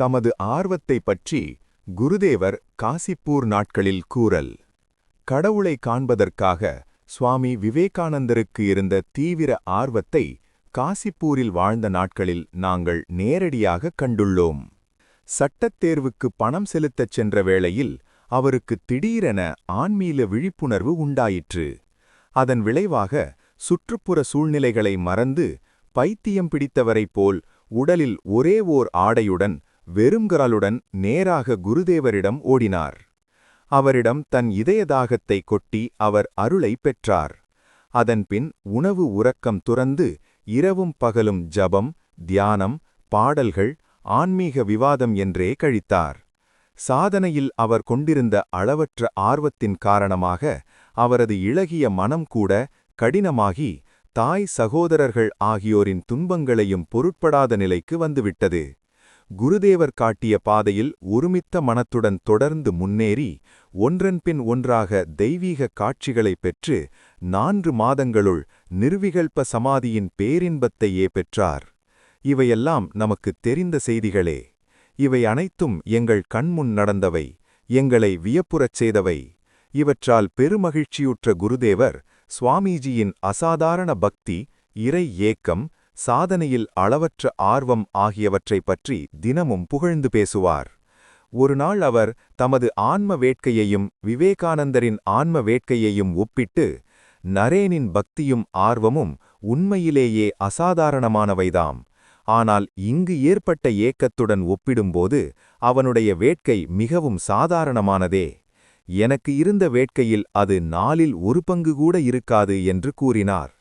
தமது ஆர்வத்தை பற்றி குருதேவர் காசிப்பூர் நாட்களில் கூறல். கடவுளை காண்பதற்காக சுவாமி விவேகானந்தருக்கு இருந்த தீவிர ஆர்வத்தை காசிப்பூரில் வாழ்ந்த நாட்களில் நாங்கள் நேரடியாக கண்டுள்ளோம். சட்டத் தேர்வுக்கு பணம் செலுத்தச் சென்ற வேளையில் அவருக்கு திடீரென ஆன்மீக விழிப்புணர்வு உண்டாயிற்று. அதன் விளைவாக சுற்றுப்புற சூழ்நிலைகளை மறந்து பைத்தியம் பிடித்தவரைப் போல் உடலில் ஒரே ஓர் ஆடையுடன் வெறுங்கரலுடன் நேராக குருதேவரிடம் ஓடினார். அவரிடம் தன் இதயதாகத்தை கொட்டி அவர் அருளை பெற்றார். அதன்பின் உணவு உறக்கம் துறந்து இரவும் பகலும் ஜபம் தியானம் பாடல்கள் ஆன்மீக விவாதம் என்றே கழித்தார். சாதனையில் அவர் கொண்டிருந்த அளவற்ற ஆர்வத்தின் காரணமாக அவரது இளகிய மனம் கூட கடினமாகி தாய் சகோதரர்கள் ஆகியோரின் துன்பங்களையும் பொருட்படாத நிலைக்கு வந்துவிட்டது. குருதேவர் காட்டிய பாதையில் ஒருமித்த மனத்துடன் தொடர்ந்து முன்னேறி ஒன்றன்பின் ஒன்றாக தெய்வீக காட்சிகளைப் பெற்று நான்கு மாதங்களுள் நிர்விகல்ப சமாதியின் பேரின்பத்தையே பெற்றார். இவையெல்லாம் நமக்குத் தெரிந்த செய்திகளே. இவை அனைத்தும் எங்கள் கண்முன் நடந்தவை எங்களை வியப்புறச் செய்தவை. இவற்றால் பெருமகிழ்ச்சியுற்ற குருதேவர் சுவாமிஜியின் அசாதாரண பக்தி இறை ஏக்கம் சாதனையில் அளவற்ற ஆர்வம் ஆகியவற்றைப் பற்றி தினமும் புகழ்ந்து பேசுவார். ஒருநாள் அவர் தமது ஆன்ம வேட்கையையும் விவேகானந்தரின் ஆன்ம வேட்கையையும் ஒப்பிட்டு நரேனின் பக்தியும் ஆர்வமும் உண்மையிலேயே அசாதாரணமானவைதாம். ஆனால் இங்கு ஏற்பட்ட ஏக்கத்துடன் ஒப்பிடும்போது அவனுடைய வேட்கை மிகவும் சாதாரணமானதே. எனக்கு இருந்த வேட்கையில் அது நாளில் ஒரு பங்கு கூட இருக்காது என்று கூறினார்.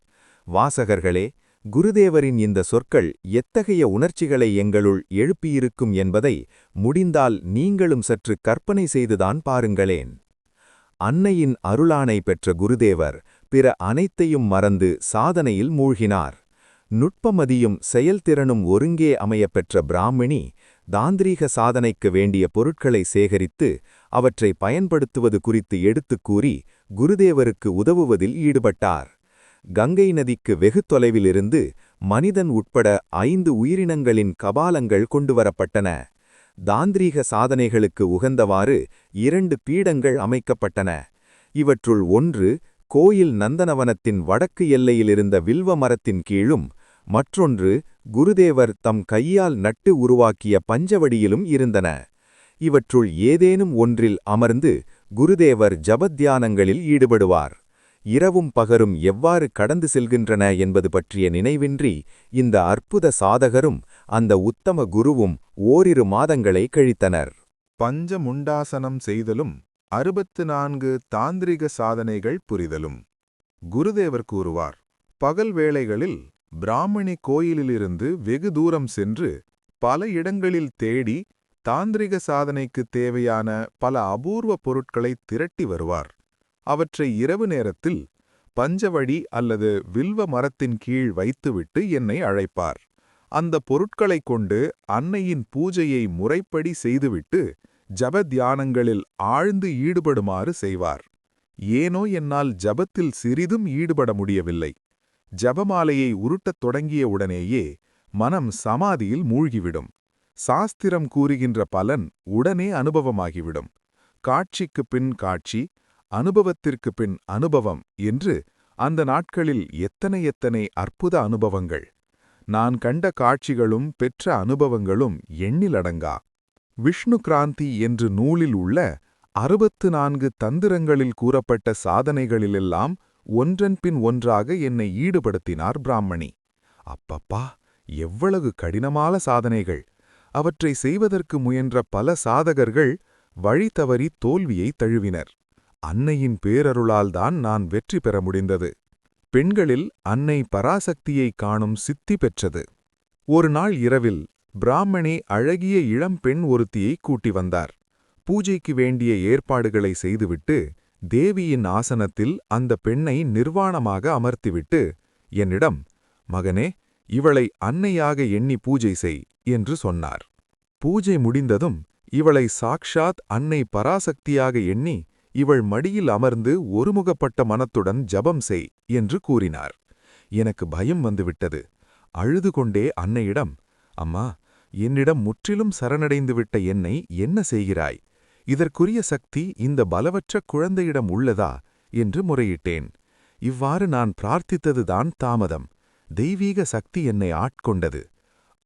வாசகர்களே குருதேவரின் இந்த சொற்கள் எத்தகைய உணர்ச்சிகளை எங்களுள் எழுப்பியிருக்கும் என்பதை முடிந்தால் நீங்களும் சற்று கற்பனை செய்துதான் பாருங்களேன். அன்னையின் அருளானை பெற்ற குருதேவர் பிற அனைத்தையும் மறந்து சாதனையில் மூழ்கினார். நுட்பமதியும் செயல்திறனும் ஒருங்கே அமையப்பெற்ற பிராமணி தாந்திரீக சாதனைக்கு வேண்டிய பொருட்களை சேகரித்து அவற்றை பயன்படுத்துவது குறித்து எடுத்துக் கூறி குருதேவருக்கு உதவுவதில் ஈடுபட்டார். கங்கை நதிக்கு வெகு தொலைவிலிருந்து மனிதன் உட்பட ஐந்து உயிரினங்களின் கபாலங்கள் கொண்டுவரப்பட்டன. தாந்திரீக சாதனைகளுக்கு உகந்தவாறு இரண்டு பீடங்கள் அமைக்கப்பட்டன. இவற்றுள் ஒன்று கோயில் நந்தனவனத்தின் வடக்கு எல்லையிலிருந்த வில்வ மரத்தின் கீழும் மற்றொன்று குருதேவர் தம் கையால் நட்டு உருவாக்கிய பஞ்சவடியிலும் இருந்தன. இவற்றுள் ஏதேனும் ஒன்றில் அமர்ந்து குருதேவர் ஜபத்தியானங்களில் ஈடுபடுவார். இரவும் பகரும் எவ்வாறு கடந்து செல்கின்றன என்பது பற்றிய நினைவின்றி இந்த அற்புத சாதகரும் அந்த உத்தம குருவும் ஓரிரு மாதங்களை கழித்தனர். பஞ்சமுண்டாசனம் செய்தலும் அறுபத்து நான்கு தாந்திரிக சாதனைகள் புரிதலும். குருதேவர் கூறுவார் பகல் வேளைகளில் பிராமணி கோயிலிலிருந்து வெகு தூரம் சென்று பல இடங்களில் தேடி தாந்திரிக சாதனைக்கு தேவையான பல அபூர்வ பொருட்களை திரட்டி வருவார். அவற்றை இரவு நேரத்தில் பஞ்சவழி அல்லது வில்வ மரத்தின் கீழ் வைத்துவிட்டு என்னை அழைப்பார். அந்த பொருட்களைக் கொண்டு அன்னையின் பூஜையை முறைப்படி செய்துவிட்டு ஜப தியானங்களில் ஆழ்ந்து ஈடுபடுமாறு செய்வார். ஏனோ என்னால் ஜபத்தில் சிறிதும் ஈடுபட முடியவில்லை. ஜபமாலையை உருட்டத் தொடங்கிய உடனேயே மனம் சமாதியில் மூழ்கிவிடும். சாஸ்திரம் கூறுகின்ற பலன் உடனே அனுபவமாகிவிடும். காட்சிக்கு பின் காட்சி அனுபவத்திற்கு பின் அனுபவம் என்று அந்த நாட்களில் எத்தனை எத்தனை அற்புத அனுபவங்கள். நான் கண்ட காட்சிகளும் பெற்ற அனுபவங்களும் எண்ணிலடங்கா. விஷ்ணு கிராந்தி என்று நூலில் உள்ள அறுபத்து நான்கு தந்திரங்களில் கூறப்பட்ட சாதனைகளிலெல்லாம் ஒன்றன்பின் ஒன்றாக என்னை ஈடுபடுத்தினார் பிராமணி. அப்பப்பா எவ்வளவு கடினமான சாதனைகள். அவற்றை செய்வதற்கு முயன்ற பல சாதகர்கள் வழி தவறி தோல்வியை தழுவினர். அன்னையின் பேரருளால்தான் நான் வெற்றி பெற முடிந்தது. பெண்களில் அன்னை பராசக்தியை காணும் சித்தி பெற்றது. ஒரு நாள் இரவில் பிராமணி அழகிய இளம் பெண் ஒருத்தியை கூட்டி வந்தார். பூஜைக்கு வேண்டிய ஏற்பாடுகளை செய்துவிட்டு தேவியின் ஆசனத்தில் அந்த பெண்ணை நிர்வாணமாக அமர்த்திவிட்டு என்னிடம் மகனே இவளை அன்னையாக எண்ணி பூஜை செய் என்று சொன்னார். பூஜை முடிந்ததும் இவளை சாக்ஷாத் அன்னை பராசக்தியாக எண்ணி இவள் மடியில் அமர்ந்து ஒருமுகப்பட்ட மனத்துடன் ஜபம் செய் என்று கூறினார். எனக்கு பயம் வந்துவிட்டது. அழுது கொண்டே அன்னையிடம் அம்மா என்னிடம் முற்றிலும் சரணடைந்துவிட்ட என்னை என்ன செய்கிறாய்? இதற்குரிய சக்தி இந்த பலவற்ற குழந்தையிடம் உள்ளதா? என்று முறையிட்டேன். இவ்வாறு நான் பிரார்த்தித்ததுதான் தாமதம். தெய்வீக சக்தி என்னை ஆட்கொண்டது.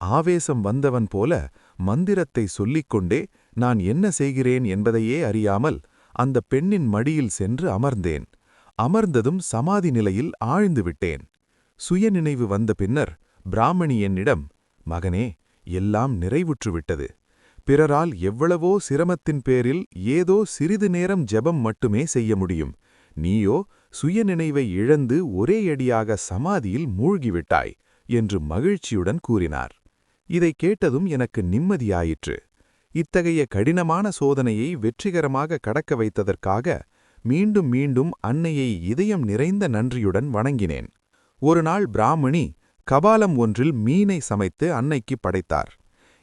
ஆவேசம் வந்தவன் போல மந்திரத்தை சொல்லிக்கொண்டே நான் என்ன செய்கிறேன் என்பதையே அறியாமல் அந்த பெண்ணின் மடியில் சென்று அமர்ந்தேன். அமர்ந்ததும் சமாதி நிலையில் ஆழ்ந்து விட்டேன். சுயநினைவு வந்த பின்னர் பிராமணி என்னிடம் மகனே எல்லாம் நிறைவுற்றுவிட்டது பிறரால் எவ்வளவோ சிரமத்தின் பேரில் ஏதோ சிறிது நேரம் ஜெபம் மட்டுமே செய்ய முடியும். நீயோ சுயநினைவை இழந்து ஒரே அடியாக சமாதியில் மூழ்கிவிட்டாய் என்று மகிழ்ச்சியுடன் கூறினார். இதைக் கேட்டதும் எனக்கு நிம்மதியாயிற்று. இத்தகைய கடினமான சோதனையை வெற்றிகரமாக கடக்க வைத்ததற்காக மீண்டும் மீண்டும் அன்னையை இதயம் நிறைந்த நன்றியுடன் வணங்கினேன். ஒருநாள் பிராமணி கபாலம் ஒன்றில் மீனை சமைத்து அன்னைக்கு படைத்தார்.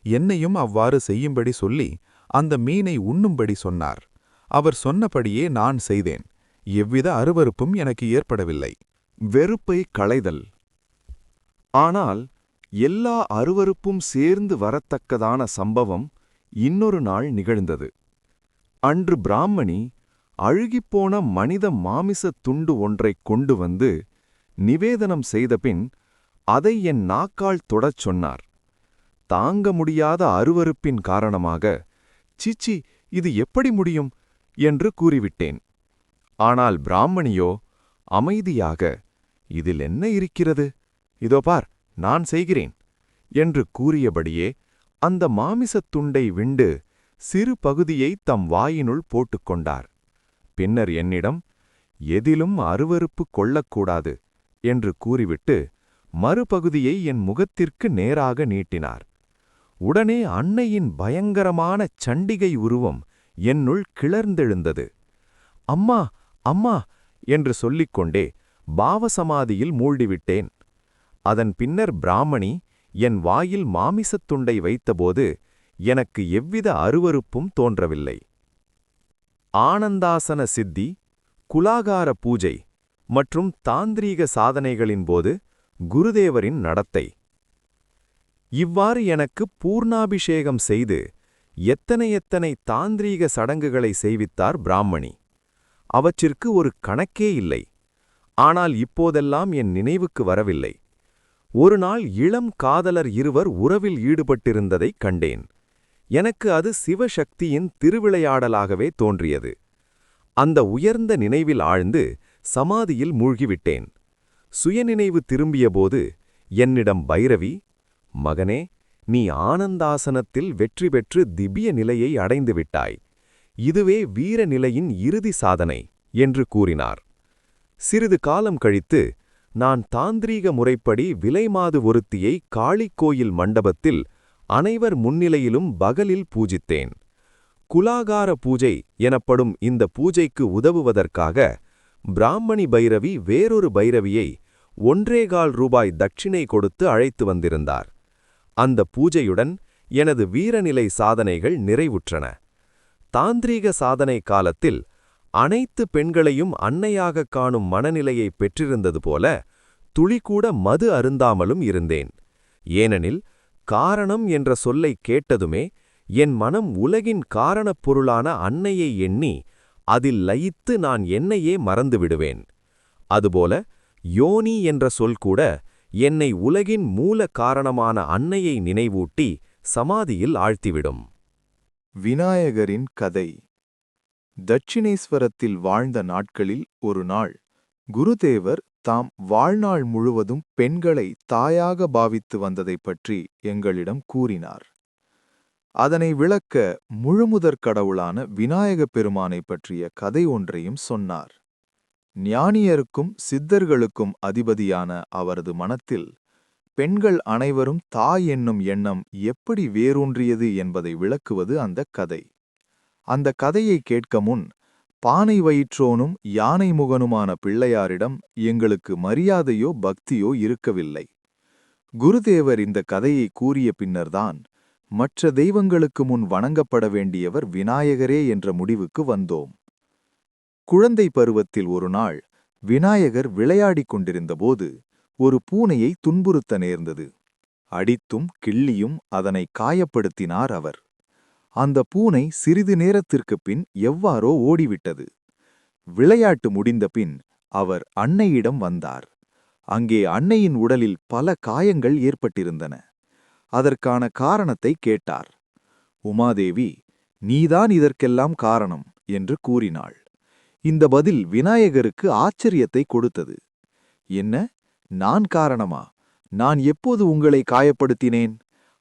என்னையும் அவ்வாறு செய்யும்படி சொல்லி அந்த மீனை உண்ணும்படி சொன்னார். அவர் சொன்னபடியே நான் செய்தேன். எவ்வித அருவருப்பும் எனக்கு ஏற்படவில்லை. வெறுப்பை களைதல். ஆனால் எல்லா அருவருப்பும் சேர்ந்து வரத்தக்கதான சம்பவம் இன்னொரு நாள் நிகழ்ந்தது. அன்று பிராமணி அழுகிப்போன மனித மாமிசத் துண்டு ஒன்றைக் கொண்டு வந்து நிவேதனம் செய்தபின் அதை என் நாக்கால் தொடச் சொன்னார். தாங்க முடியாத அருவருப்பின் காரணமாக சிச்சி இது எப்படி முடியும்? என்று கூறிவிட்டேன். ஆனால் பிராமணியோ அமைதியாக இதில் என்ன இருக்கிறது? இதோ பார் நான் செய்கிறேன் என்று கூறியபடியே அந்த மாமிசத் துண்டை விண்டு சிறு பகுதியை தம் வாயினுள் போட்டுக்கொண்டார் பின்னர் என்னிடம் எதிலும் அருவருப்பு கொள்ளக்கூடாது என்று கூறிவிட்டு மறுபகுதியை என் முகத்திற்கு நேராக நீட்டினார். உடனே அன்னையின் பயங்கரமான சண்டிகை உருவம் என்னுள் கிளர்ந்தெழுந்தது. அம்மா அம்மா என்று சொல்லிக்கொண்டே பாவசமாதியில் மூழ்டிவிட்டேன். அதன் பின்னர் பிராமணி என் வாயில் மாமிசத் துண்டை வைத்தபோது எனக்கு எவ்வித அருவருப்பும் தோன்றவில்லை. ஆனந்தாசன சித்தி குலாகார பூஜை மற்றும் தாந்திரீக சாதனைகளின் போது குருதேவரின் நடத்தை. இவ்வாறு எனக்கு பூர்ணாபிஷேகம் செய்து எத்தனை எத்தனை தாந்திரீக சடங்குகளை செய்வித்தார் பிராமணி. அவற்றிற்கு ஒரு கணக்கே இல்லை. ஆனால் இப்போதெல்லாம் என் நினைவுக்கு வரவில்லை. ஒரு நாள் இளம் காதலர் இருவர் உறவில் ஈடுபட்டிருந்ததைக் கண்டேன். எனக்கு அது சிவசக்தியின் திருவிளையாடலாகவே தோன்றியது. அந்த உயர்ந்த நினைவில் ஆழ்ந்து சமாதியில் மூழ்கிவிட்டேன். சுயநினைவு திரும்பியபோது என்னிடம் பைரவி மகனே நீ ஆனந்தாசனத்தில் வெற்றி பெற்று திவ்ய நிலையை அடைந்து விட்டாய். இதுவே வீர நிலையின் இறுதி சாதனை என்று கூறினார். சிறிது காலம் கழித்து நான் தாந்திரீக முறைப்படி விலைமாது ஒருத்தியை காளிக்கோயில் மண்டபத்தில் அனைவர் முன்னிலையிலும் பகலில் பூஜித்தேன். குலாகார பூஜை எனப்படும் இந்த பூஜைக்கு உதவுவதற்காக பிராமணி பைரவி வேறொரு பைரவியை ஒன்றேகால் ரூபாய் தட்சிணை கொடுத்து அழைத்து வந்திருந்தார். அந்த பூஜையுடன் எனது வீரநிலை சாதனைகள் நிறைவுற்றன. தாந்திரீக சாதனை காலத்தில் அனைத்து பெண்களையும் அன்னையாகக் காணும் மனநிலையை பெற்றிருந்தது போல துளிகூட மது அருந்தாமலும் இருந்தேன். ஏனெனில் காரணம் என்ற சொல்லைக் கேட்டதுமே என் மனம் உலகின் காரணப் பொருளான அன்னையை எண்ணி அதில் லயித்து நான் என்னையே மறந்துவிடுவேன். அதுபோல யோனி என்ற சொல் கூட என்னை உலகின் மூல காரணமான அன்னையை நினைவூட்டி சமாதியில் ஆழ்த்திவிடும். விநாயகரின் கதை. தட்சிணேஸ்வரத்தில் வாழ்ந்த நாட்களில் ஒரு நாள் குருதேவர் தாம் வாழ்நாள் முழுவதும் பெண்களை தாயாக பாவித்து வந்ததைப் பற்றி எங்களிடம் கூறினார். அதனை விளக்க முழுமுதற் கடவுளான விநாயகப் பெருமானைப் பற்றிய கதை ஒன்றையும் சொன்னார். ஞானியருக்கும் சித்தர்களுக்கும் அதிபதியான அவரது மனத்தில் பெண்கள் அனைவரும் தாய் என்னும் எண்ணம் எப்படி வேரூன்றியது என்பதை விளக்குவது அந்த கதை. அந்த கதையை கேட்க முன் பானை வயிற்றோனும் யானை முகனுமான பிள்ளையாரிடம் எங்களுக்கு மரியாதையோ பக்தியோ இருக்கவில்லை. குருதேவர் இந்த கதையை கூறிய பின்னர்தான் மற்ற தெய்வங்களுக்கு முன் வணங்கப்பட வேண்டியவர் விநாயகரே என்ற முடிவுக்கு வந்தோம். குழந்தை பருவத்தில் ஒரு நாள் விநாயகர் விளையாடிக் கொண்டிருந்தபோது ஒரு பூனையை துன்புறுத்த நேர்ந்தது. அடித்தும் கிள்ளியும் அதனை காயப்படுத்தினார் அவர். அந்த பூனை சிறிது நேரத்திற்குப் பின் எவ்வாறோ ஓடிவிட்டது. விளையாட்டு முடிந்த பின் அவர் அன்னையிடம் வந்தார். அங்கே அன்னையின் உடலில் பல காயங்கள் ஏற்பட்டிருந்தன. அதற்கான காரணத்தை கேட்டார். உமாதேவி நீதான் இதற்கெல்லாம் காரணம் என்று கூறினாள். இந்த பதில் விநாயகருக்கு ஆச்சரியத்தை கொடுத்தது. என்ன? நான் காரணமா? நான் எப்போது உங்களை காயப்படுத்தினேன்?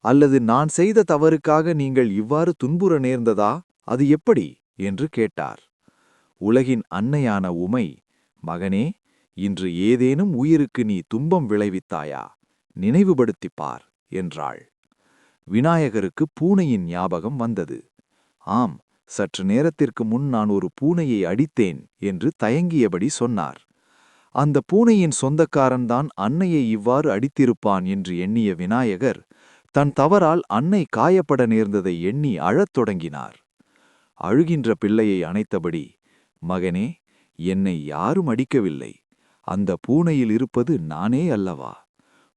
அல்லது நான் செய்த தவறுக்காக நீங்கள் இவ்வாறு துன்புற நேர்ந்ததா? அது எப்படி? என்று கேட்டார். உலகின் அன்னையான உமை மகனே இன்று ஏதேனும் உயிருக்கு நீ துன்பம் விளைவித்தாயா? நினைவுபடுத்திப் பார் என்றாள். விநாயகருக்கு பூனையின் ஞாபகம் வந்தது. ஆம் சற்று நேரத்திற்கு முன் நான் ஒரு பூனையை அடித்தேன் என்று தயங்கியபடி சொன்னார். அந்த பூனையின் சொந்தக்காரன்தான் அன்னையை இவ்வாறு அடித்திருப்பான் என்று எண்ணிய விநாயகர் தன் தவறால் அன்னை காயப்பட நேர்ந்ததை எண்ணி அழத் தொடங்கினார். அழுகின்ற பிள்ளையை அணைத்தபடி மகனே என்னை யாரும் அடிக்கவில்லை. அந்த பூனையில் இருப்பது நானே அல்லவா?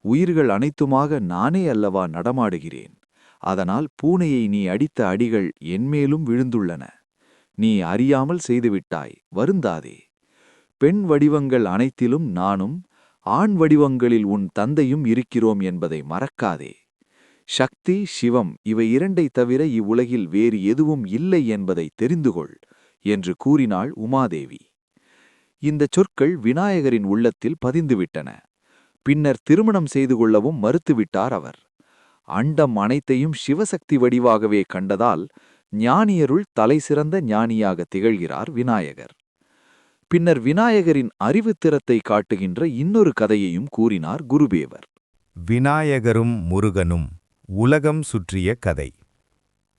உயிர்கள் அனைத்துமாக நானே அல்லவா நடமாடுகிறேன். அதனால் பூனையை நீ அடித்த அடிகள் என்மேலும் விழுந்துள்ளன. நீ அறியாமல் செய்துவிட்டாய். வருந்தாதே. பெண் வடிவங்கள் அனைத்திலும் நானும் ஆண் வடிவங்களில் உன் தந்தையும் இருக்கிறோம் என்பதை மறக்காதே. சக்தி சிவம் இவை இரண்டை தவிர இவ்வுலகில் வேறு எதுவும் இல்லை என்பதை தெரிந்துகொள் என்று கூறினாள் உமாதேவி. இந்தச் சொற்கள் விநாயகரின் உள்ளத்தில் பதிந்துவிட்டன. பின்னர் திருமணம் செய்து கொள்ளவும் மறுத்துவிட்டார் அவர். அண்டம் அனைத்தையும் சிவசக்தி வடிவாகவே கண்டதால் ஞானியருள் தலை சிறந்த ஞானியாக திகழ்கிறார் விநாயகர். பின்னர் விநாயகரின் அறிவுத்திறத்தை காட்டுகின்ற இன்னொரு கதையையும் கூறினார் குருபேவர். விநாயகரும் முருகனும் உலகம் சுற்றிய கதை.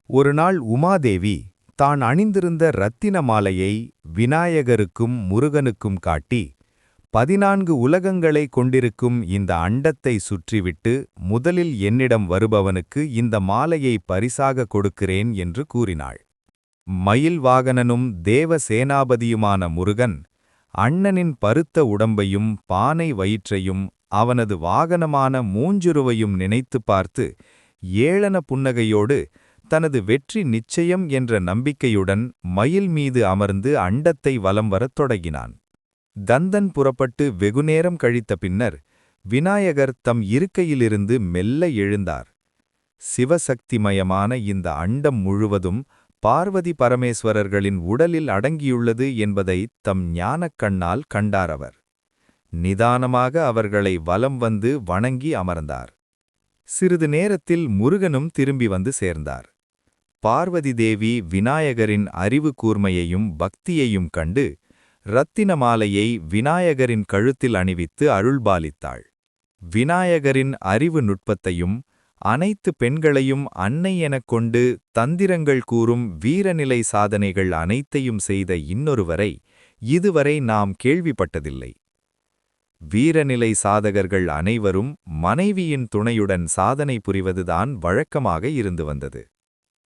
ஒருநாள் உமாதேவி தான் அணிந்திருந்த இரத்தின மாலையை விநாயகருக்கும் முருகனுக்கும் காட்டி பதினான்கு உலகங்களை கொண்டிருக்கும் இந்த அண்டத்தை சுற்றிவிட்டு முதலில் என்னிடம் வருபவனுக்கு இந்த மாலையை பரிசாக கொடுக்கிறேன் என்று கூறினாள். மயில் வாகனனும் தேவ சேனாபதியுமான முருகன் அண்ணனின் பருத்த உடம்பையும் பானை வயிற்றையும் அவனது வாகனமான மூஞ்சுருவையும் நினைத்துப் பார்த்து ஏளன புன்னகையோடு தனது வெற்றி நிச்சயம் என்ற நம்பிக்கையுடன் மயில் மீது அமர்ந்து அண்டத்தை வலம் வரத் தொடங்கினான். தந்தன் புறப்பட்டு வெகுநேரம் கழித்த பின்னர் விநாயகர் தம் இருக்கையிலிருந்து மெல்ல எழுந்தார். சிவசக்திமயமான இந்த அண்டம் முழுவதும் பார்வதி பரமேஸ்வரர்களின் உடலில் அடங்கியுள்ளது என்பதை தம் ஞானக் கண்ணால் கண்டார் அவர். நிதானமாக அவர்களை வலம் வந்து வணங்கி அமர்ந்தார். சிறிது நேரத்தில் முருகனும் திரும்பி வந்து சேர்ந்தார். பார்வதி தேவி விநாயகரின் அறிவு கூர்மையையும் பக்தியையும் கண்டு இரத்தின மாலையை விநாயகரின் கழுத்தில் அணிவித்து அருள்பாலித்தாள். விநாயகரின் அறிவு நுட்பத்தையும் அனைத்து பெண்களையும் அன்னை எனக் கொண்டு தந்திரங்கள் கூறும் வீரநிலை சாதனைகள் அனைத்தையும் செய்த இன்னொருவரை இதுவரை நாம் கேள்விப்பட்டதில்லை. வீரநிலை சாதகர்கள் அனைவரும் மனைவியின் துணையுடன் சாதனை புரிவதுதான் வழக்கமாக இருந்து வந்தது.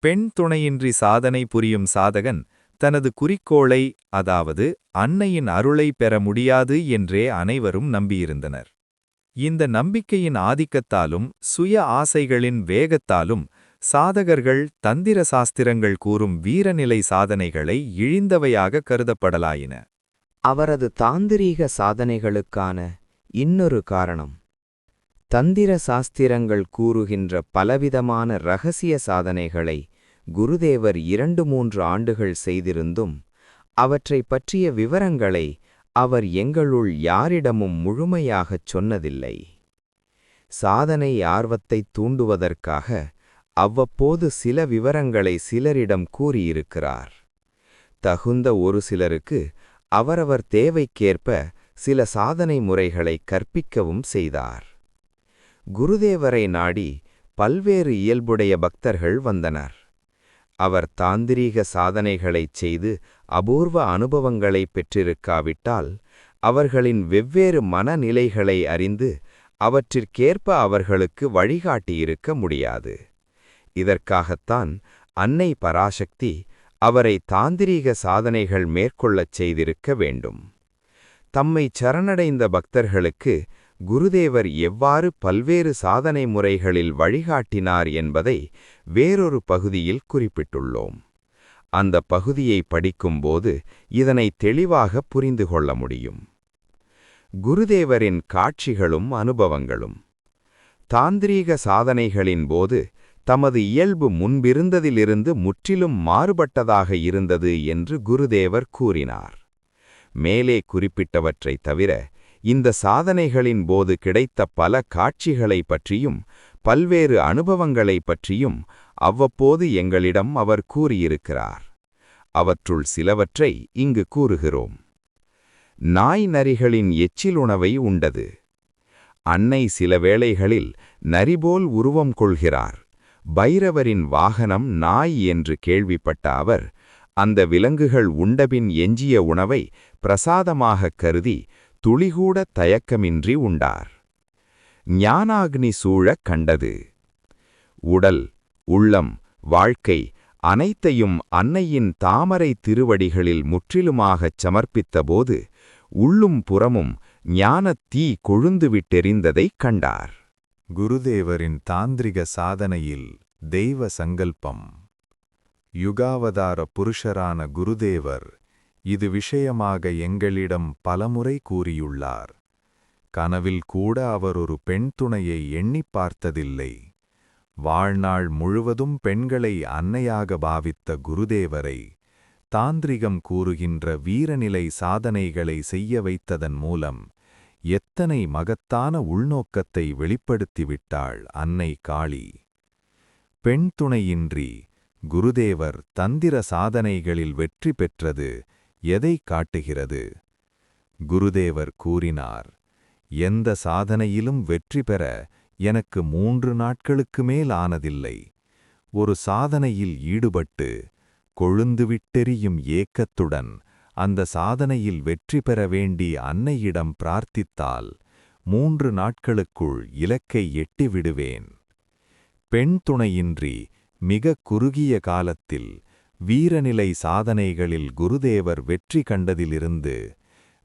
பெண் துணையின்றி சாதனை புரியும் சாதகன் தனது குறிக்கோளை அதாவது அன்னையின் அருளை பெற முடியாது என்றே அனைவரும் நம்பியிருந்தனர். இந்த நம்பிக்கையின் ஆதிக்கத்தாலும் சுய ஆசைகளின் வேகத்தாலும் சாதகர்கள் தந்திர சாஸ்திரங்கள் கூறும் வீரநிலை சாதனைகளை இழிந்தவையாக கருதப்படலாயின. அவரது தாந்திரீக சாதனைகளுக்கான இன்னொரு காரணம். தந்திர சாஸ்திரங்கள் கூறுகின்ற பலவிதமான ரகசிய சாதனைகளை குருதேவர் இரண்டு மூன்று ஆண்டுகள் செய்திருந்தும் அவற்றைப் பற்றிய விவரங்களை அவர் எங்களுள் யாரிடமும் முழுமையாகச் சொன்னதில்லை. சாதனை ஆர்வத்தைத் தூண்டுவதற்காக அவ்வப்போது சில விவரங்களை சிலரிடம் கூறியிருக்கிறார். தகுந்த ஒரு சிலருக்கு அவரவர் தேவைக்கேற்ப சில சாதனை முறைகளை கற்பிக்கவும் செய்தார். குருதேவரை நாடி பல்வேறு இயல்புடைய பக்தர்கள் வந்தனர். அவர் தாந்திரீக சாதனைகளைச் செய்து அபூர்வ அனுபவங்களை பெற்றிருக்காவிட்டால் அவர்களின் வெவ்வேறு மனநிலைகளை அறிந்து அவற்றிற்கேற்ப அவர்களுக்கு வழிகாட்டியிருக்க முடியாது. இதற்காகத்தான் அன்னை பராசக்தி அவரை தாந்திரீக சாதனைகள் மேற்கொள்ளச் செய்திருக்க வேண்டும். தம்மை சரணடைந்த பக்தர்களுக்கு குருதேவர் எவ்வாறு பல்வேறு சாதனை முறைகளில் வழிகாட்டினார் என்பதை வேறொரு பகுதியில் குறிப்பிட்டுள்ளோம். அந்த பகுதியை படிக்கும்போது இதனை தெளிவாக புரிந்து கொள்ள முடியும். குருதேவரின் காட்சிகளும் அனுபவங்களும் தாந்திரீக சாதனைகளின் போது தமது இயல்பு முன்பிருந்ததிலிருந்து முற்றிலும் மாறுபட்டதாக இருந்தது என்று குருதேவர் கூறினார். மேலே குறிப்பிட்டவற்றைத் தவிர இந்த சாதனைகளின் போது கிடைத்த பல காட்சிகளைப் பற்றியும் பல்வேறு அனுபவங்களைப் பற்றியும் அவ்வப்போது எங்களிடம் அவர் கூறியிருக்கிறார். அவற்றுள் சிலவற்றை இங்கு கூறுகிறோம். நாய் நரிகளின் எச்சில் உணவை உண்டது. அன்னை சில வேளைகளில் நரிபோல் உருவம் கொள்கிறார். பைரவரின் வாகனம் நாய் என்று கேள்விப்பட்ட அவர் அந்த விலங்குகள் உண்டபின் எஞ்சிய உணவை பிரசாதமாகக் கருதி துளிகூட தயக்கமின்றி உண்டார். ஞானாக்னி சூழக் கண்டது. உடல் உள்ளம் வாழ்க்கை அனைத்தையும் அன்னையின் தாமரை திருவடிகளில் முற்றிலுமாகச் சமர்ப்பித்தபோது உள்ளும் புறமும் ஞானத் தீ கொழுந்துவிட்டெறிந்ததைக் கண்டார். குருதேவரின் தாந்திரிக சாதனையில் தெய்வ சங்கல்பம். யுகாவதார புருஷரான குருதேவர் இது விஷயமாக எங்களிடம் பலமுறை கூறியுள்ளார். கனவில் கூட அவர் ஒரு பெண் துணையை எண்ணிப் பார்த்ததில்லை. வாழ்நாள் முழுவதும் பெண்களை அன்னையாக பாவித்த குருதேவரை தாந்திரிகம் கூறுகின்ற வீரநிலை சாதனைகளை செய்ய வைத்ததன் மூலம் எத்தனை மகத்தான உள்நோக்கத்தை வெளிப்படுத்திவிட்டாள் அன்னை காளி. பெண் துணையின்றி குருதேவர் தந்திர சாதனைகளில் வெற்றி பெற்றது எதை காட்டுகிறது? குருதேவர் கூறினார் எந்த சாதனையிலும் வெற்றி பெற எனக்கு மூன்று நாட்களுக்கு மேல் ஆனதில்லை. ஒரு சாதனையில் ஈடுபட்டு கொழுந்துவிட்டெரியும் ஏக்கத்துடன் அந்த சாதனையில் வெற்றி பெற வேண்டி அன்னையிடம் பிரார்த்தித்தால் மூன்று நாட்களுக்குள் இலக்கை எட்டிவிடுவேன். பெண் துணையின்றி மிக குறுகிய காலத்தில் வீரநிலை சாதனைகளில் குருதேவர் வெற்றி கண்டதிலிருந்து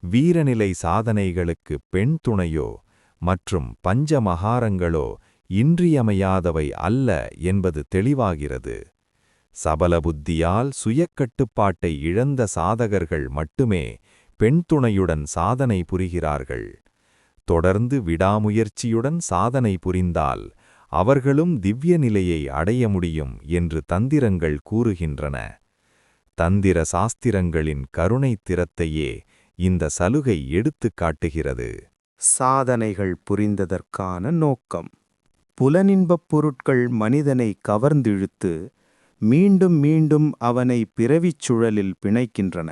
வீரநிலை சாதனைகளுக்கு பெண் துணையோ மற்றும் பஞ்சமகாரங்களோ இன்றியமையாதவை அல்ல என்பது தெளிவாகிறது. சபல புத்தியால் சுயக்கட்டுப்பாட்டை இழந்த சாதகர்கள் மட்டுமே பெண் துணையுடன் சாதனை புரிகிறார்கள். தொடர்ந்து விடாமுயற்சியுடன் சாதனை புரிந்தால் அவர்களும் திவ்ய நிலையை அடைய முடியும் என்று தந்திரங்கள் கூறுகின்றன. தந்திர சாஸ்திரங்களின் கருணைத் திறத்தையே இந்த சலுகை எடுத்துக் காட்டுகிறது. சாதனைகள் புரிந்ததற்கான நோக்கம். புலனின்பப் பொருட்கள் மனிதனை கவர்ந்திழுத்து மீண்டும் மீண்டும் அவனை பிறவிச் சுழலில் பிணைக்கின்றன.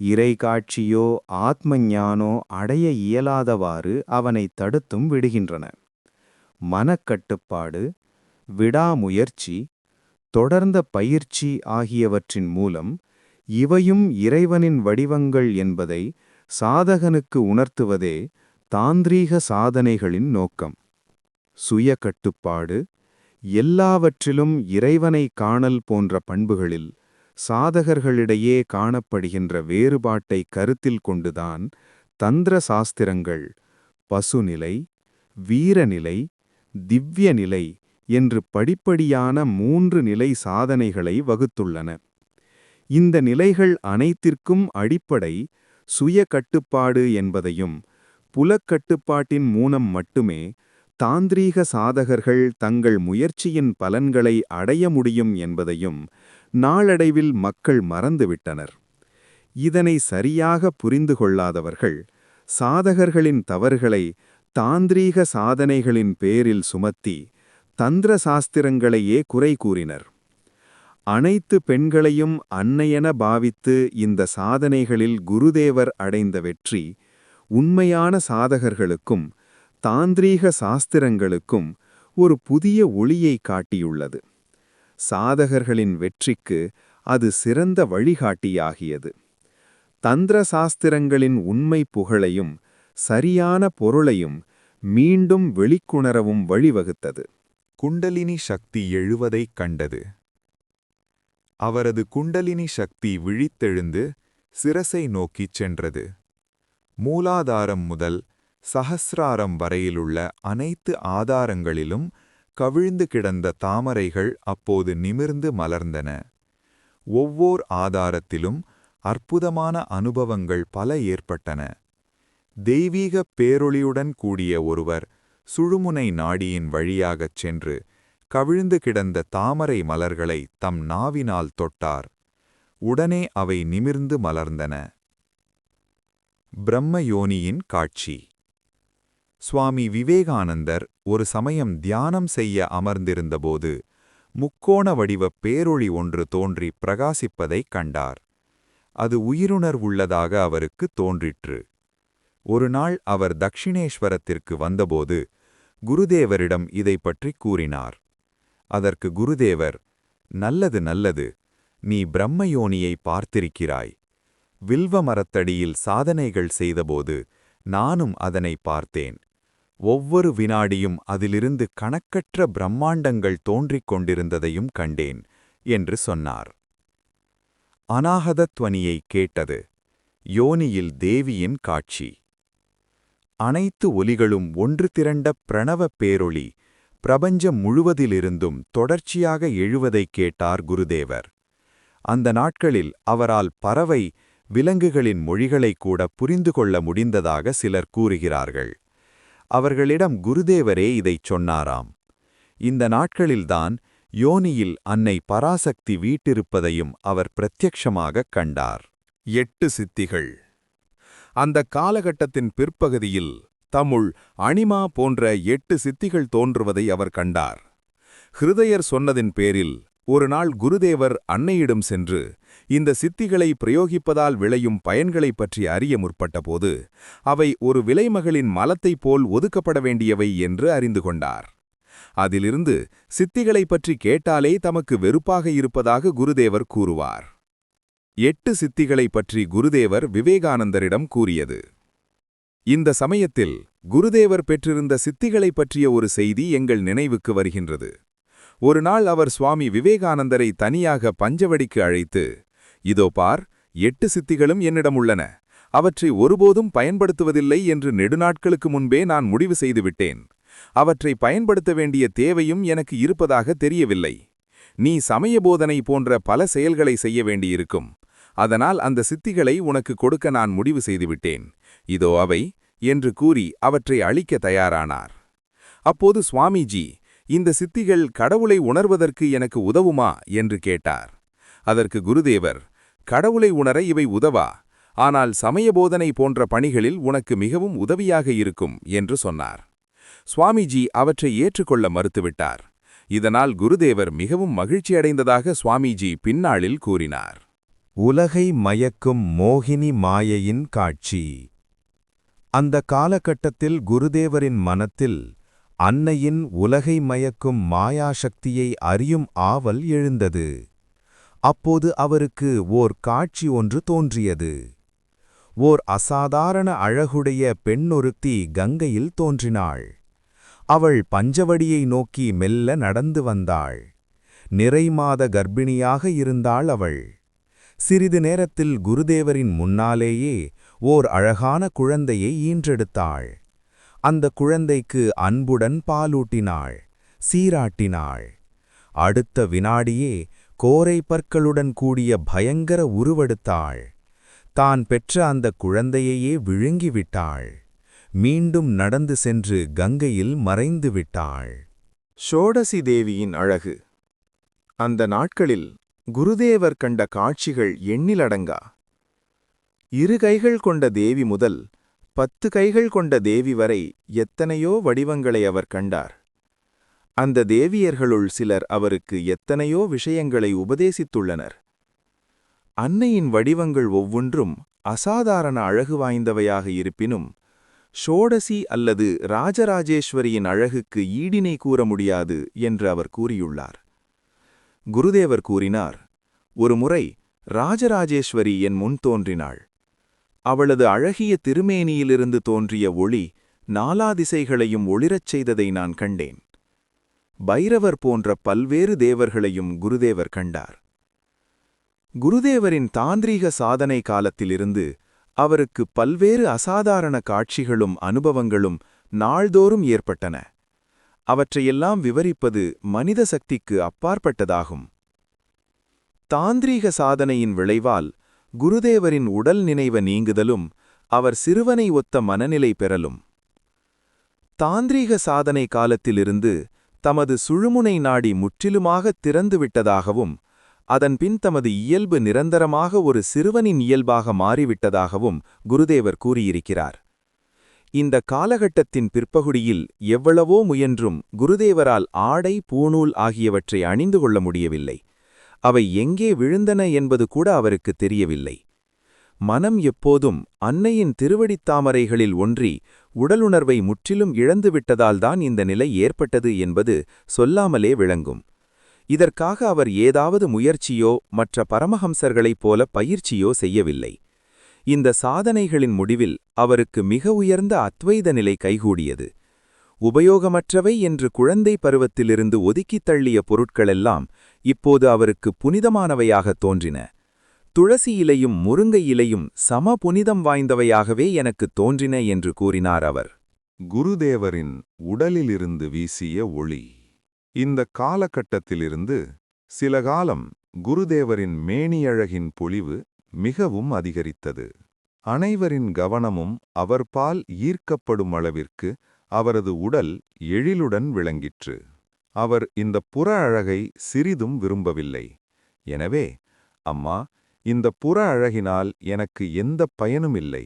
இறை காட்சியோ ஆத்மஞானோ அடைய இயலாதவாறு அவனை தடுத்தும் விடுகின்றன. மனக்கட்டுப்பாடு விடாமுயற்சி தொடர்ந்த பயிற்சி ஆகியவற்றின் மூலம் இவையும் இறைவனின் வடிவங்கள் என்பதை சாதகனுக்கு உணர்த்துவதே தாந்திரீக சாதனைகளின் நோக்கம். சுய கட்டுப்பாடு எல்லாவற்றிலும் இறைவனை காணல் போன்ற பண்புகளில் சாதகர்களிடையே காணப்படுகின்ற வேறுபாட்டை கருத்தில் கொண்டுதான் தந்திர சாஸ்திரங்கள் பசுநிலை வீரநிலை திவ்ய நிலை என்று படிப்படியான மூன்று நிலை சாதனைகளை வகுத்துள்ளன. இந்த நிலைகள் அனைத்திற்கும் அடிப்படை சுய கட்டுப்பாடு என்பதையும் புலக்கட்டுப்பாட்டின் மூலம் மட்டுமே தாந்திரீக சாதகர்கள் தங்கள் முயற்சியின் பலன்களை அடைய முடியும் என்பதையும் நாளடைவில் மக்கள் மறந்துவிட்டனர். இதனை சரியாக புரிந்து கொள்ளாதவர்கள் சாதகர்களின் தவறுகளை தாந்திரீக சாதனைகளின் பேரில் சுமத்தி தந்திர சாஸ்திரங்களையே குறை கூறினர். அனைத்து பெண்களையும் அன்னையென பாவித்து இந்த சாதனைகளில் குருதேவர் அடைந்த வெற்றி உண்மையான சாதகர்களுக்கும் தாந்திரீக சாஸ்திரங்களுக்கும் ஒரு புதிய ஒளியை காட்டியுள்ளது. சாதகர்களின் வெற்றிக்கு அது சிறந்த வழிகாட்டியாகியது. தந்திர சாஸ்திரங்களின் உண்மை புகழையும் சரியான பொருளையும் மீண்டும் வெளிக்குணரவும் வழிவகுத்தது. குண்டலினி சக்தி எழுவதைக் கண்டது. அவரது குண்டலினி சக்தி விழித்தெழுந்து சிரசை நோக்கிச் சென்றது. மூலாதாரம் முதல் சஹஸ்ராரம் வரையிலுள்ள அனைத்து ஆதாரங்களிலும் கவிழ்ந்து கிடந்த தாமரைகள் அப்போது நிமிர்ந்து மலர்ந்தன. ஒவ்வோர் ஆதாரத்திலும் அற்புதமான அனுபவங்கள் பல ஏற்பட்டன. தெய்வீக பேரொளியுடன் கூடிய ஒருவர் சுழுமுனை நாடியின் வழியாகச் சென்று கவிழ்ந்து கிடந்த தாமரை மலர்களை தம் நாவினால் தொட்டார். உடனே அவை நிமிர்ந்து மலர்ந்தன. பிரம்மயோனியின் காட்சி. சுவாமி விவேகானந்தர் ஒரு சமயம் தியானம் செய்ய அமர்ந்திருந்தபோது முக்கோண வடிவ பேரொளி ஒன்று தோன்றி பிரகாசிப்பதைக் கண்டார். அது உயிருணர்வுள்ளதாக அவருக்கு தோன்றிற்று. ஒரு நாள் அவர் தக்ஷிணேஸ்வரத்திற்கு வந்தபோது குருதேவரிடம் இதை பற்றி கூறினார். அதற்கு குருதேவர் நல்லது நல்லது. நீ பிரம்மயோனியை பார்த்திருக்கிறாய். வில்வ மரத்தடியில் சாதனைகள் செய்தபோது நானும் அதனை பார்த்தேன். ஒவ்வொரு வினாடியும் அதிலிருந்து கணக்கற்ற பிரம்மாண்டங்கள் தோன்றிக் கொண்டிருந்ததையும் கண்டேன் என்று சொன்னார். அநாகதத்வனியை கேட்டது யோனியில் தேவியின் காட்சி. அனைத்து ஒலிகளும் ஒன்று திரண்ட பிரணவ பேரொளி பிரபஞ்சம் முழுவதிலிருந்தும் தொடர்ச்சியாக எழுவதைக் கேட்டார் குருதேவர். அந்த நாட்களில் அவரால் பறவை விலங்குகளின் மொழிகளைக் கூட புரிந்து கொள்ள முடிந்ததாக சிலர் கூறுகிறார்கள். அவர்களிடம் குருதேவரே இதைச் சொன்னாராம். இந்த நாட்களில்தான் யோனியில் அன்னை பராசக்தி வீட்டிருப்பதையும் அவர் பிரத்யக்ஷமாகக் கண்டார். எட்டு சித்திகள். அந்த காலகட்டத்தின் பிற்பகுதியில் தமுள் அணிமா போன்ற எட்டு சித்திகள் தோன்றுவதை அவர் கண்டார். ஹிருதயர் சொன்னதின் பேரில் ஒரு நாள் குருதேவர் அன்னையிடம் சென்று இந்த சித்திகளை பிரயோகிப்பதால் விளையும் பயன்களைப் பற்றி அறிய முற்பட்டபோது அவை ஒரு விலைமகளின் மலத்தைப் போல் ஒதுக்கப்பட வேண்டியவை என்று அறிந்து கொண்டார். அதிலிருந்து சித்திகளைப் பற்றி கேட்டாலே தமக்கு வெறுப்பாக இருப்பதாக குருதேவர் கூறுவார். எட்டு சித்திகளைப் பற்றி குருதேவர் விவேகானந்தரிடம் கூறியது. இந்த சமயத்தில் குருதேவர் பெற்றிருந்த சித்திகளைப் பற்றிய ஒரு செய்தி எங்கள் நினைவுக்கு வருகின்றது. ஒரு நாள் அவர் சுவாமி விவேகானந்தரை தனியாக பஞ்சவடிக்கு அழைத்து இதோ பார் எட்டு சித்திகளும் என்னிடம் உள்ளன. அவற்றை ஒருபோதும் பயன்படுத்துவதில்லை என்று நெடுநாட்களுக்கு முன்பே நான் முடிவு செய்துவிட்டேன். அவற்றை பயன்படுத்த வேண்டிய தேவையும் எனக்கு இருப்பதாக தெரியவில்லை. நீ சமய போதனை போன்ற பல செயல்களை செய்ய வேண்டியிருக்கும். அதனால் அந்த சித்திகளை உனக்கு கொடுக்க நான் முடிவு செய்துவிட்டேன். இதோ அவை என்று கூறி அவற்றை அழிக்க தயாரானார். அப்போது சுவாமிஜி இந்த சித்திகள் கடவுளை உணர்வதற்கு எனக்கு உதவுமா? என்று கேட்டார். அதற்கு குருதேவர் கடவுளை உணர இவை உதவா? ஆனால் சமய போதனை போன்ற பணிகளில் உனக்கு மிகவும் உதவியாக இருக்கும் என்று சொன்னார். சுவாமிஜி அவற்றை ஏற்றுக்கொள்ள மறுத்துவிட்டார். இதனால் குருதேவர் மிகவும் மகிழ்ச்சியடைந்ததாக சுவாமிஜி பின்னாளில் கூறினார். உலகை மயக்கும் மோகினி மாயையின் காட்சி. அந்த காலகட்டத்தில் குருதேவரின் மனத்தில் அன்னையின் உலகை மயக்கும் மாயாசக்தியை அறியும் ஆவல் எழுந்தது. அப்போது அவருக்கு ஓர் காட்சி ஒன்று தோன்றியது. ஓர் அசாதாரண அழகுடைய பெண்ணொருத்தி கங்கையில் தோன்றினாள். அவள் பஞ்சவடியை நோக்கி மெல்ல நடந்து வந்தாள். நிறைமாத கர்ப்பிணியாக இருந்தாள் அவள். சிறிது நேரத்தில் குருதேவரின் முன்னாலேயே ஓர் அழகான குழந்தையை ஈன்றெடுத்தாள். அந்த குழந்தைக்கு அன்புடன் பாலூட்டினாள் சீராட்டினாள். அடுத்த வினாடியே கோரை பற்களுடன் கூடிய பயங்கர உருவெடுத்தாள். தான் பெற்ற அந்த குழந்தையையே விழுங்கிவிட்டாள். மீண்டும் நடந்து சென்று கங்கையில் மறைந்து விட்டாள். ஷோடசி தேவியின் அழகு. அந்த நாட்களில் குருதேவர் கண்ட காட்சிகள் எண்ணிலடங்கா. இரு கைகள் கொண்ட தேவி முதல் பத்து கைகள் கொண்ட தேவி வரை எத்தனையோ வடிவங்களை அவர் கண்டார். அந்த தேவியர்களுள் சிலர் அவருக்கு எத்தனையோ விஷயங்களை உபதேசித்துள்ளனர். அன்னையின் வடிவங்கள் ஒவ்வொன்றும் அசாதாரண அழகு வாய்ந்தவையாக இருப்பினும் ஷோடசி அல்லது ராஜராஜேஸ்வரியின் அழகுக்கு ஈடினை கூற முடியாது என்று அவர் கூறியுள்ளார். குருதேவர் கூறினார் ஒருமுறை ராஜராஜேஸ்வரி என் முன் தோன்றினாள். அவளது அழகிய திருமேனியிலிருந்து தோன்றிய ஒளி நாலா திசைகளையும் ஒளிரச் செய்ததை நான் கண்டேன். பைரவர் போன்ற பல்வேறு தேவர்களையும் குருதேவர் கண்டார். குருதேவரின் தாந்திரீக சாதனை காலத்திலிருந்து அவருக்கு பல்வேறு அசாதாரண காட்சிகளும் அனுபவங்களும் நாள்தோறும் ஏற்பட்டன. அவற்றையெல்லாம் விவரிப்பது மனித சக்திக்கு அப்பாற்பட்டதாகும். தாந்திரீக சாதனையின் விளைவால் குருதேவரின் உடல் நினைவ நீங்குதலும் அவர் சிறுவனை ஒத்த மனநிலை பெறலும். தாந்திரீக சாதனை காலத்திலிருந்து தமது சுழுமுனை நாடி முற்றிலுமாக திறந்துவிட்டதாகவும் அதன்பின் தமது இயல்பு நிரந்தரமாக ஒரு சிறுவனின் இயல்பாக மாறிவிட்டதாகவும் குருதேவர் கூறியிருக்கிறார். இந்த காலகட்டத்தின் பிற்பகுடியில் எவ்வளவோ முயன்றும் குருதேவரால் ஆடை பூணூல் ஆகியவற்றை அணிந்து கொள்ள முடியவில்லை. அவை எங்கே விழுந்தன என்பது கூட அவருக்கு தெரியவில்லை. மனம் எப்போதும் அன்னையின் திருவடித்தாமரைகளில் ஒன்றி உடலுணர்வை முற்றிலும் இழந்துவிட்டதால்தான் இந்த நிலை ஏற்பட்டது என்பது சொல்லாமலே விளங்கும். இதற்காக அவர் ஏதாவது முயற்சியோ மற்ற பரமஹம்சர்களைப் போல பயிற்சியோ செய்யவில்லை. இந்த சாதனைகளின் முடிவில் அவருக்கு மிக உயர்ந்த அத்வைத நிலை கைகூடியது. உபயோகமற்றவை என்று குழந்தை பருவத்திலிருந்து ஒதுக்கித் தள்ளிய பொருட்களெல்லாம் இப்போது அவருக்கு புனிதமானவையாகத் தோன்றின. துளசி இலையும் முருங்கை இலையும் சம புனிதம் வாய்ந்தவையாகவே எனக்குத் தோன்றின என்று கூறினார் அவர். குருதேவரின் உடலிலிருந்து வீசிய ஒளி. இந்த காலகட்டத்திலிருந்து சில காலம் குருதேவரின் மேனியழகின் பொலிவு மிகவும் அதிகரித்தது. அனைவரின் கவனமும் அவர்பால் ஈர்க்கப்படும் அளவிற்கு அவரது உடல் எழிலுடன் விளங்கிற்று. அவர் இந்த புற அழகை சிறிதும் விரும்பவில்லை. எனவே அம்மா இந்த புற அழகினால் எனக்கு எந்த பயனும் இல்லை.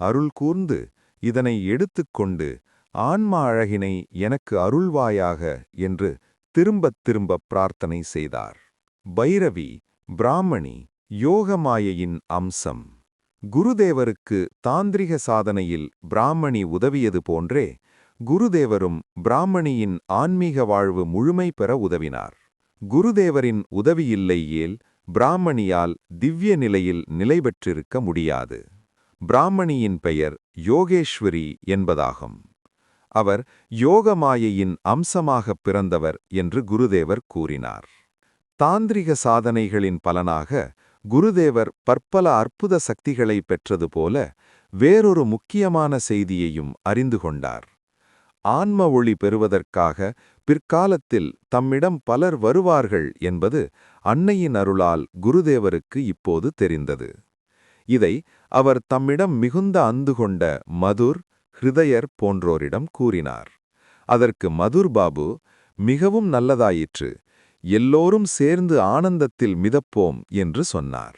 அருள் கூர்ந்து இதனை எடுத்துக்கொண்டு ஆன்மா அழகினை எனக்கு அருள்வாயாக என்று திரும்பத் திரும்ப பிரார்த்தனை செய்தார். பைரவி பிராமணி யோகமாயையின் அம்சம். குருதேவருக்கு தாந்திரிக சாதனையில் பிராமணி உதவியது போன்றே குருதேவரும் பிராமணியின் ஆன்மீக வாழ்வு முழுமை பெற உதவினார். குருதேவரின் உதவியில்லையேல் பிராமணியால் திவ்ய நிலையில் நிலை பெற்றிருக்க முடியாது. பிராமணியின் பெயர் யோகேஸ்வரி என்பதாகும். அவர் யோகமாயையின் அம்சமாகப் பிறந்தவர் என்று குருதேவர் கூறினார். தாந்திரிக சாதனைகளின் பலனாக குருதேவர் பற்பல அற்புத சக்திகளை பெற்றது போல வேறொரு முக்கியமான செய்தியையும் அறிந்து கொண்டார். ஆன்ம ஒளி பெறுவதற்காக பிற்காலத்தில் தம்மிடம் பலர் வருவார்கள் என்பது அன்னையின் அருளால் குருதேவருக்கு இப்போது தெரிந்தது. இதை அவர் தம்மிடம் மிகுந்த அந்து கொண்ட மதுர் ஹிருதயர் போன்றோரிடம் கூறினார். அதற்கு மதுர் பாபு மிகவும் நல்லதாயிற்று. எல்லோரும் சேர்ந்து ஆனந்தத்தில் மிதப்போம் என்று சொன்னார்.